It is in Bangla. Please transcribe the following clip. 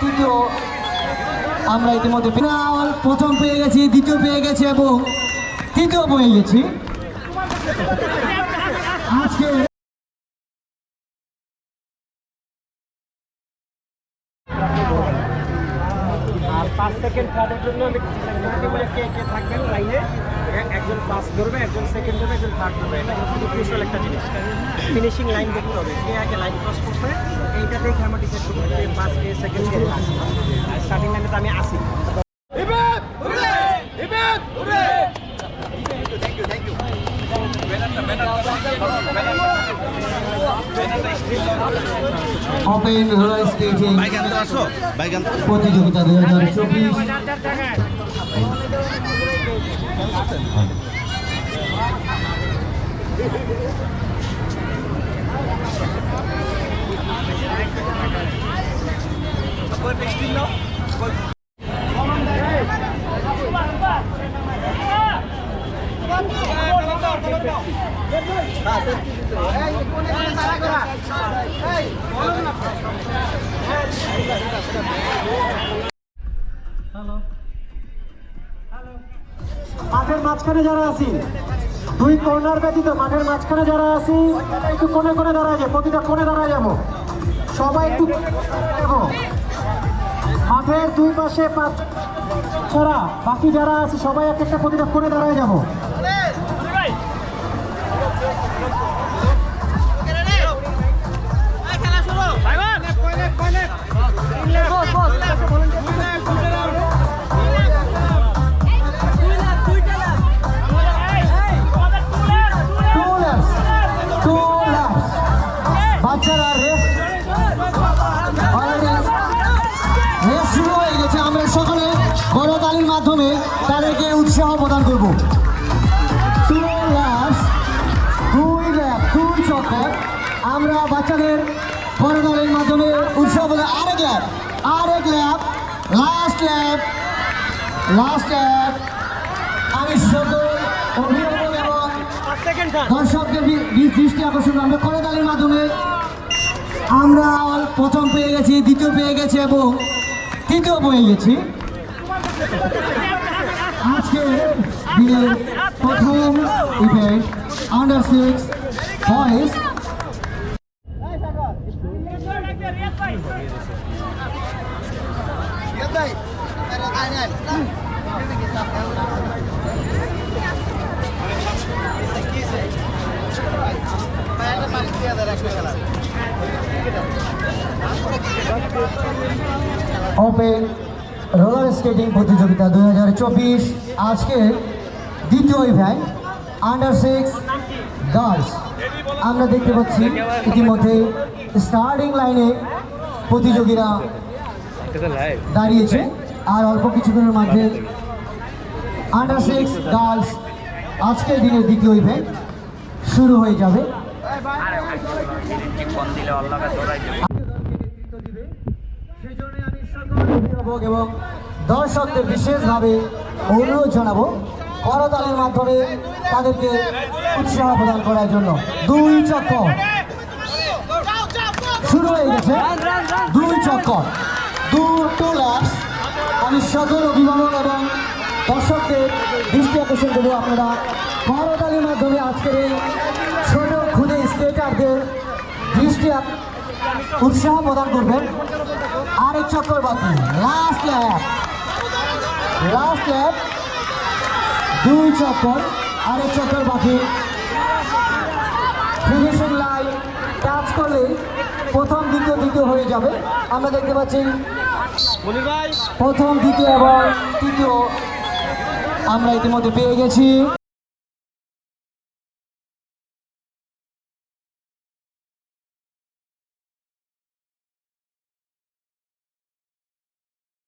তৃতীয় আমরা ইতিমধ্যে বিনাল প্রথম পেয়ে গেছি, দ্বিতীয় পেয়ে গেছি এবং তৃতীয় পেয়ে গেছি। আজকে আর পাঁচ সেকেন্ড জন্য আমি কে কে থাকবেন লাইনে? একজন ফার্স্ট ধরবে একজন সেকেন্ড ধরবে একজন থার্ড ধরবে। এটা কিন্তু ক্রুশাল একটা জিনিস। ফিনিশিং লাইন দেখতে হবে। কে আগে লাইন ক্রস করছে এইটা দেখে আমরা ডিসাইড করব কে ফার্স্ট কে সেকেন্ড কে last। আর স্টার্টিং লাইনে তো আমি আসি ওপেন রোলার স্কেটিং প্রতিযোগিতা দুই হাজার চব্বিশ। মাঠের মাঝখানে যারা আছি দুই কর্নার ব্যতীত মাঠের মাঝখানে যারা আছি একটু কোণে কোণে দাঁড়ায় যায় প্রতিটা কোণে দাঁড়ায় যাব সবাই একটু যাব মাঠের দুই পাশে পাঁচ ছাড়া, বাকি যারা আছে, সবাই এক একটা প্রতিটা কোনে দাঁড়ায় যাব। বাচ্চাদের বড় তালির মাধ্যমে উৎসাহ প্রদান আরেক ল্যাপ আরেক lap last lap last lap আমি দর্শকদের আকর্ষণ। আমরা মাধ্যমে আমরা প্রথম পেয়ে গেছি, দ্বিতীয় পেয়ে তৃতীয় পেয়ে গেছি প্রথম আন্ডার ওপেন রোলার স্কেটিং প্রতিযোগিতা দুই হাজার চব্বিশ আজকে দ্বিতীয় ইভেন্ট আন্ডার সিক্স গার্লস আমরা দেখতে পাচ্ছি ইতিমধ্যে স্টার্টিং লাইনে প্রতিযোগীরা দাঁড়িয়েছে। আর অল্প কিছুক্ষণের মধ্যে আন্ডার সিক্স গার্লস আজকের দিনের দ্বিতীয় ইভেন্ট শুরু হয়ে যাবে। এবং দর্শকদের বিশেষভাবে অনুরোধ জানাব, করতালির মাধ্যমে তাদেরকে উৎসাহ প্রদান করার জন্য। দুই চক্কর। শুরু হয়ে গেছে। দুই চক্কর। দু টু ল্যাপস আমি সকল অভিভাবক এবং দর্শকদের দৃষ্টি আকর্ষণ করব আপনারা। করতালির মাধ্যমে আজকের এই ছোট খুদে স্কেটারদের দৃষ্টি উৎসাহ প্রদান করবেন। আরেক চক্কর বাকি লাস্ট ল্যাপ লাস্ট ল্যাপ দুই চক্কর, আরেক চক্কর বাকি ফিনিশিং লাইন টাচ করলে প্রথম, দ্বিতীয় দ্বিতীয় হয়ে যাবে। আমরা দেখতে পাচ্ছি প্রথম দ্বিতীয় এবং তৃতীয় আমরা ইতিমধ্যে পেয়ে গেছি।